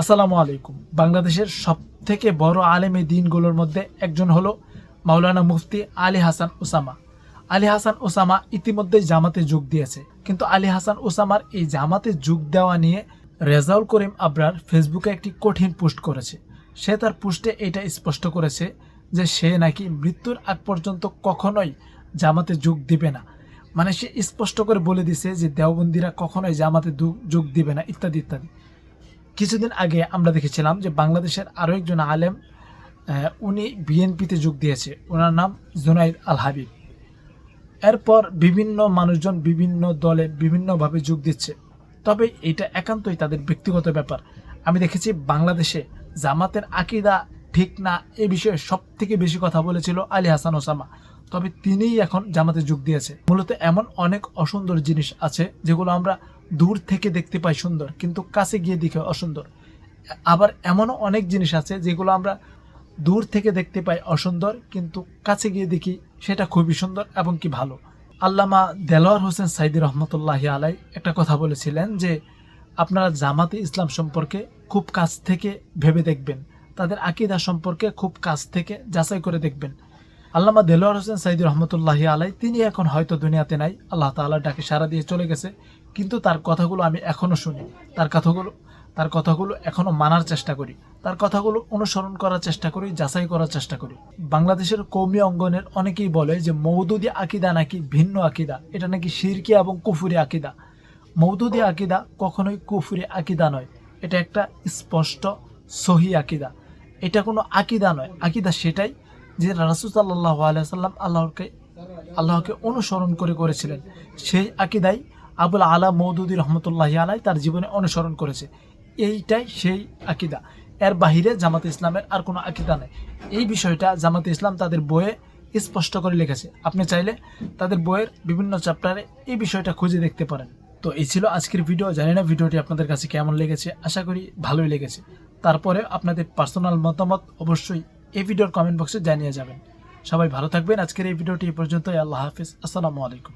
আসসালামু আলাইকুম। বাংলাদেশের সব থেকে বড় আলেমী দিনগুলোর মধ্যে একজন হলো মাওলানা মুফতি আলী হাসান ওসামা। আলী হাসান ওসামা ইতিমধ্যে জামাতে যোগ দিয়েছে। কিন্তু আলী হাসান ওসামার এই জামাতে যোগ দেওয়া নিয়ে রেজাউল করিম আবরার ফেসবুকে একটি কঠিন পোস্ট করেছে। সে তার পোস্টে এটা স্পষ্ট করেছে যে সে নাকি মৃত্যুর আগ পর্যন্ত কখনোই জামাতে যোগ দিবে না। মানে সে স্পষ্ট করে বলে দিছে যে দেওবন্দিরা কখনোই জামাতে যোগ দিবে না, ইত্যাদি ইত্যাদি। কিছুদিন আগে আমরা দেখেছিলাম যে বাংলাদেশের আরও একজন আলেম উনি বিএনপিতে যোগ দিয়েছে। ওনার নাম জুনাইদ আল হাবিব। এরপর বিভিন্ন মানুষজন বিভিন্ন দলে বিভিন্নভাবে যোগ দিচ্ছে। তবে এটা একান্তই তাদের ব্যক্তিগত ব্যাপার। আমি দেখেছি বাংলাদেশে জামাতের আকিদা ঠিক না এ বিষয়ে সব থেকে বেশি কথা বলেছিল আলী হাসান ওসামা। তবে তিনিই এখন জামাতে যোগ দিয়েছে। মূলত এমন অনেক অসুন্দর জিনিস আছে যেগুলো আমরা দূর থেকে দেখতে পাই সুন্দর, কিন্তু কাছে গিয়ে দেখে অসুন্দর। আবার এমনও অনেক জিনিস আছে যেগুলো আমরা দূর থেকে দেখতে পাই অসুন্দর, কিন্তু কাছে গিয়ে দেখি সেটা খুবই সুন্দর এবং কি ভালো। আল্লামা দেলোয়ার হোসেন সাইদি রহমতুল্লাহি আলাই একটা কথা বলেছিলেন যে, আপনারা জামাতে ইসলাম সম্পর্কে খুব কাছ থেকে ভেবে দেখবেন। তাদের আকিদা সম্পর্কে খুব কাছ থেকে যাচাই করে দেখবেন। আল্লামা দেলোয়ার হোসেন সাইদি রহমতুল্লাহি আলাই, তিনি এখন হয়তো দুনিয়াতে নাই, আল্লাহ তাআলার ডাকে সারা দিয়ে চলে গেছে, কিন্তু তার কথাগুলো আমি এখনও শুনি। তার কথাগুলো তার কথাগুলো এখনও মানার চেষ্টা করি। তার কথাগুলো অনুসরণ করার চেষ্টা করি, যাচাই করার চেষ্টা করি। বাংলাদেশের কৌমি অঙ্গনের অনেকেই বলে যে মৌদুদি আকিদা নাকি ভিন্ন আকিদা? এটা নাকি শিরকি এবং কুফুরি আকিদা? মৌদুদি আকিদা কখনোই কুফুরি আকিদা নয়। এটা একটা স্পষ্ট সহি আকিদা। এটা কোনো আকিদা নয়। আকিদা সেটাই যে রাসুসাল্লাহ আলাইসাল্লাম আল্লাহকে আল্লাহকে অনুসরণ করে করেছিলেন। সেই আকিদাই আবুল আলা মৌদুদি রহমতুল্লাহ আলাই তার জীবনে অনুসরণ করেছে। এইটাই সেই আকিদা। এর বাহিরে জামাতে ইসলামের আর কোনো আকিদা নেই। এই বিষয়টা জামাতে ইসলাম তাদের বইয়ে স্পষ্ট করে লিখেছে। আপনি চাইলে তাদের বইয়ের বিভিন্ন চ্যাপ্টারে এই বিষয়টা খুঁজে দেখতে পারেন। তো এই ছিল আজকের ভিডিও। জানি না ভিডিওটি আপনাদের কাছে কেমন লেগেছে। আশা করি ভালোই লেগেছে। তারপরে আপনাদের পার্সোনাল মতামত অবশ্যই এই ভিডিওর কমেন্ট বক্সে জানিয়ে যাবেন। সবাই ভালো থাকবেন। আজকের এই ভিডিওটি পর্যন্তই। আল্লাহ হাফিজ। আসসালামু আলাইকুম।